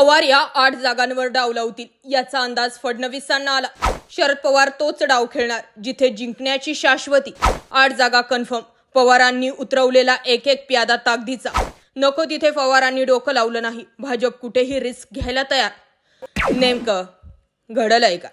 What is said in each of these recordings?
पवार या आठ जागांवर डाव लावतील. याचा अंदाज फडणवीसांना आला. शरद पवार तोच डाव खेळणार जिथे जिंकण्याची शाश्वती. आठ जागा कन्फर्म. पवारांनी उतरवलेला एक एक प्यादा ताकदीचा. नको तिथे पवारांनी डोकं लावलं नाही. भाजप कुठेही रिस्क घ्यायला तयार. नेमकं घडलंय का?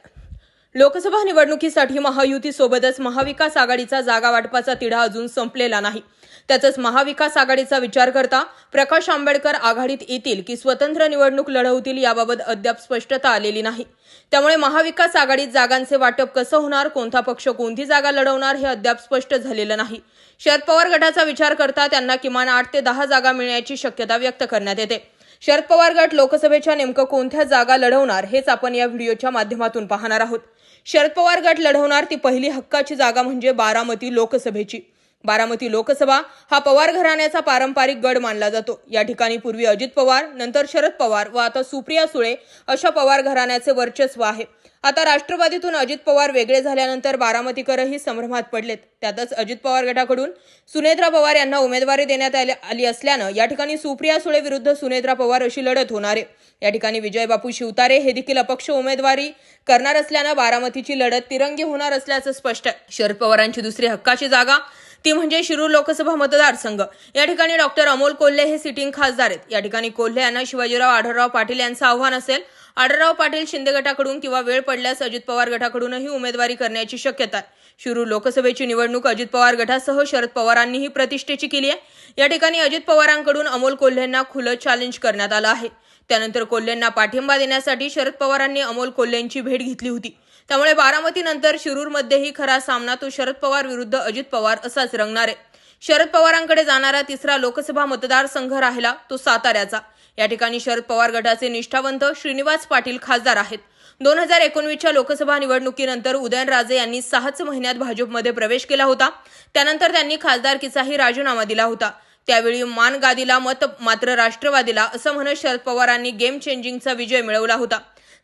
लोकसभा निवडणुकीसाठी महायुतीसोबतच महाविकास आघाडीचा जागा वाटपाचा तिढा अजून संपलेला नाही. त्यातच महाविकास आघाडीचा विचार करता प्रकाश आंबेडकर आघाडीत येतील की स्वतंत्र निवडणूक लढवतील याबाबत अद्याप स्पष्टता आलेली नाही. त्यामुळे महाविकास आघाडीत जागांचे वाटप कसं होणार कोणता पक्ष कोणती जागा लढवणार हे अद्याप स्पष्ट झालेलं नाही. शरद पवार गटाचा विचार करता त्यांना किमान आठ ते दहा जागा मिळण्याची शक्यता व्यक्त करण्यात येते. शरद पवार गट लोकसभेच्या नेमकं कोणत्या जागा लढवणार हेच आपण या व्हिडिओच्या माध्यमातून पाहणार आहोत. शरद पवार गट लढवणार ती पहिली हक्काची जागा म्हणजे बारामती लोकसभेची. बारामती लोकसभा हा पवार घराण्याचा पारंपरिक गड मानला जातो. या ठिकाणी पूर्वी अजित पवार नंतर शरद पवार व आता सुप्रिया सुळे अशा पवार घराण्याचे वर्चस्व आहे. आता राष्ट्रवादीतून अजित पवार वेगळे झाल्यानंतर बारामतीकरही संभ्रमात पडलेत. त्यातच अजित पवार गटाकडून सुनेत्रा पवार यांना उमेदवारी देण्यात आली आली असल्यानं या ठिकाणी सुप्रिया सुळे विरुद्ध सुनेत्रा पवार अशी लढत होणार आहे. या ठिकाणी विजय बापू शिवतारे हे देखील अपक्ष उमेदवारी करणार असल्यानं बारामतीची लढत तिरंगी होणार असल्याचं स्पष्ट आहे. शरद पवारांची दुसरी हक्काची जागा ती म्हणजे शिरूर लोकसभा मतदारसंघ. या ठिकाणी डॉक्टर अमोल कोल्हे हे सिटिंग खासदार आहेत. या ठिकाणी कोल्हे यांना शिवाजीराव आढळराव पाटील यांचं आव्हान असेल. आढळराव पाटील शिंदे गटाकडून किंवा वेळ पडल्यास अजित पवार गटाकडूनही उमेदवारी करण्याची शक्यता आहे. शिरूर लोकसभेची निवडणूक अजित पवार गटासह शरद पवारांनीही प्रतिष्ठेची केली आहे. या ठिकाणी अजित पवारांकडून अमोल कोल्हेंना खुलं चॅलेंज करण्यात आलं आहे. त्यानंतर कोल्हेंना पाठिंबा देण्यासाठी शरद पवारांनी अमोल कोल्हेंची भेट घेतली होती. त्यामुळे बारामतीनंतर शिरूरमध्येही खरा सामना तो शरद पवार विरुद्ध अजित पवार असाच रंगणार आहे. शरद पवारांकडे जाणारा तिसरा लोकसभा मतदारसंघ राहिला तो साताऱ्याचा. या ठिकाणी शरद पवार गटाचे निष्ठावंत श्रीनिवास पाटील खासदार आहेत. दोन हजार एकोणवीसच्या लोकसभा निवडणुकीनंतर उदयनराजे यांनी सहाच महिन्यात भाजपमध्ये प्रवेश केला होता. त्यानंतर त्यांनी खासदारकीचाही राजीनामा दिला होता. त्यावेळी मान गादीला मत मात्र राष्ट्रवादीला असं म्हणत शरद पवारांनी गेम चेंजिंगचा विजय मिळवला होता.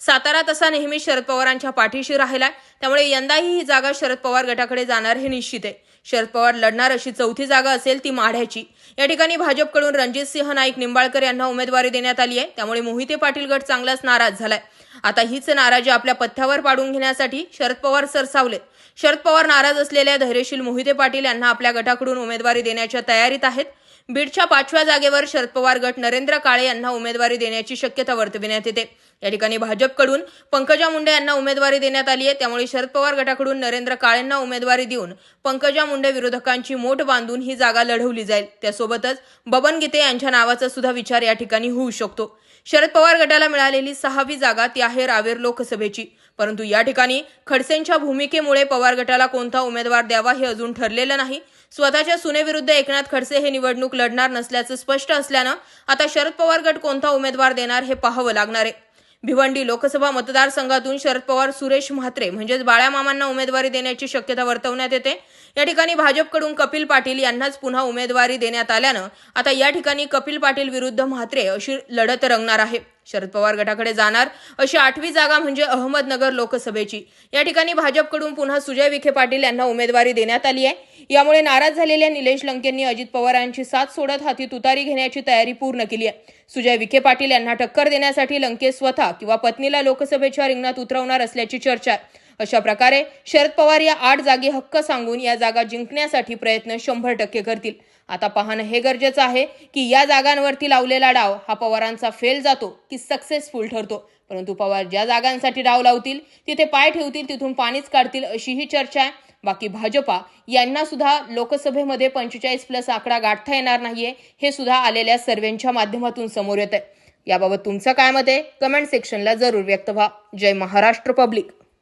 सातारा तसा नेहमी शरद पवारांच्या पाठीशी राहिलाय. त्यामुळे यंदाही ही जागा शरद पवार गटाकडे जाणार हे निश्चित आहे. शरद पवार लढणार अशी चौथी जागा असेल ती माढ्याची. या ठिकाणी भाजपकडून रणजित सिंह नाईक निंबाळकर यांना उमेदवारी देण्यात आली आहे. त्यामुळे मोहिते पाटील गट चांगलाच नाराज झालाय. आता हीच नाराजी आपल्या पथ्यावर पाडून घेण्यासाठी शरद पवार सरसावलेत शरद पवार नाराज असलेल्या धैर्यशील मोहिते पाटील यांना आपल्या गटाकडून उमेदवारी देण्याच्या तयारीत आहेत. बीडच्या पाचव्या जागेवर शरद पवार गट नरेंद्र काळे यांना उमेदवारी देण्याची शक्यता वर्तविण्यात येते. या ठिकाणी भाजपकडून पंकजा मुंडे यांना उमेदवारी देण्यात आली आहे. त्यामुळे शरद पवार गटाकडून नरेंद्र काळेंना उमेदवारी देऊन पंकजा मुंडे विरोधकांची मोठ बांधून ही जागा लढवली जाईल. त्यासोबतच बबन गीते यांच्या नावाचा सुद्धा विचार या ठिकाणी होऊ शकतो. शरद पवार गटाला मिळालेली सहावी जागा ती आहे रावेर लोकसभेची. परंतु या ठिकाणी खडसेंच्या भूमिकेमुळे पवार गटाला कोणता उमेदवार द्यावा हे अजून ठरलेलं नाही. स्वतःच्या सुनेविरुद्ध एकनाथ खडसे हे निवडणूक लढणार नसल्याचं स्पष्ट असल्यानं आता शरद पवार गट कोणता उमेदवार देणार हे पाहावं लागणार आहे. भिवंडी लोकसभा मतदारसंघातून शरद पवार सुरेश म्हात्रे म्हणजेच बाळ्यामामांना उमेदवारी देण्याची शक्यता वर्तवण्यात येते. या ठिकाणी भाजपकडून कपिल पाटील यांनाच पुन्हा उमेदवारी देण्यात आल्यानं आता या ठिकाणी कपिल पाटील विरुद्ध म्हात्रे अशी लढत रंगणार आहे. शरद पवार गटाकडे जाणार अशी आठवी जागा म्हणजे अहमदनगर लोकसभेची. या ठिकाणी भाजपकडून पुन्हा सुजय विखे पाटील यांना उमेदवारी देण्यात आली आहे. यामुळे नाराज झालेल्या निलेश लंकेंनी अजित पवारांची साथ सोडत हाती तुतारी घेण्याची तयारी पूर्ण केली आहे. सुजय विखे पाटील यांना टक्कर देण्यासाठी लंके स्वतः किंवा पत्नीला लोकसभेच्या रिंगणात उतरवणार असल्याची चर्चा आहे. अशा प्रकारे शरद पवार या आठ जागी हक्क सांगून या जागा जिंकण्यासाठी प्रयत्न शंभर टक्के करतील. आता पाहणं हे गरजेचं आहे की या जागांवरती लावलेला डाव हा पवारांचा फेल जातो की सक्सेसफुल ठरतो. परंतु पवार ज्या जागांसाठी डाव लावतील तिथे पाय ठेवतील तिथून पाणीच काढतील अशी ही चर्चा आहे. बाकी भाजपा यांना सुद्धा लोकसभेमध्ये पंचेचाळीस प्लस आकडा गाठता येणार नाहीये हे सुद्धा आलेल्या सर्वेंच्या माध्यमातून समोर येत आहे याबाबत तुमचं काय मत आहे? कमेंट सेक्शनला जरूर व्यक्त व्हा. जय महाराष्ट्र पब्लिक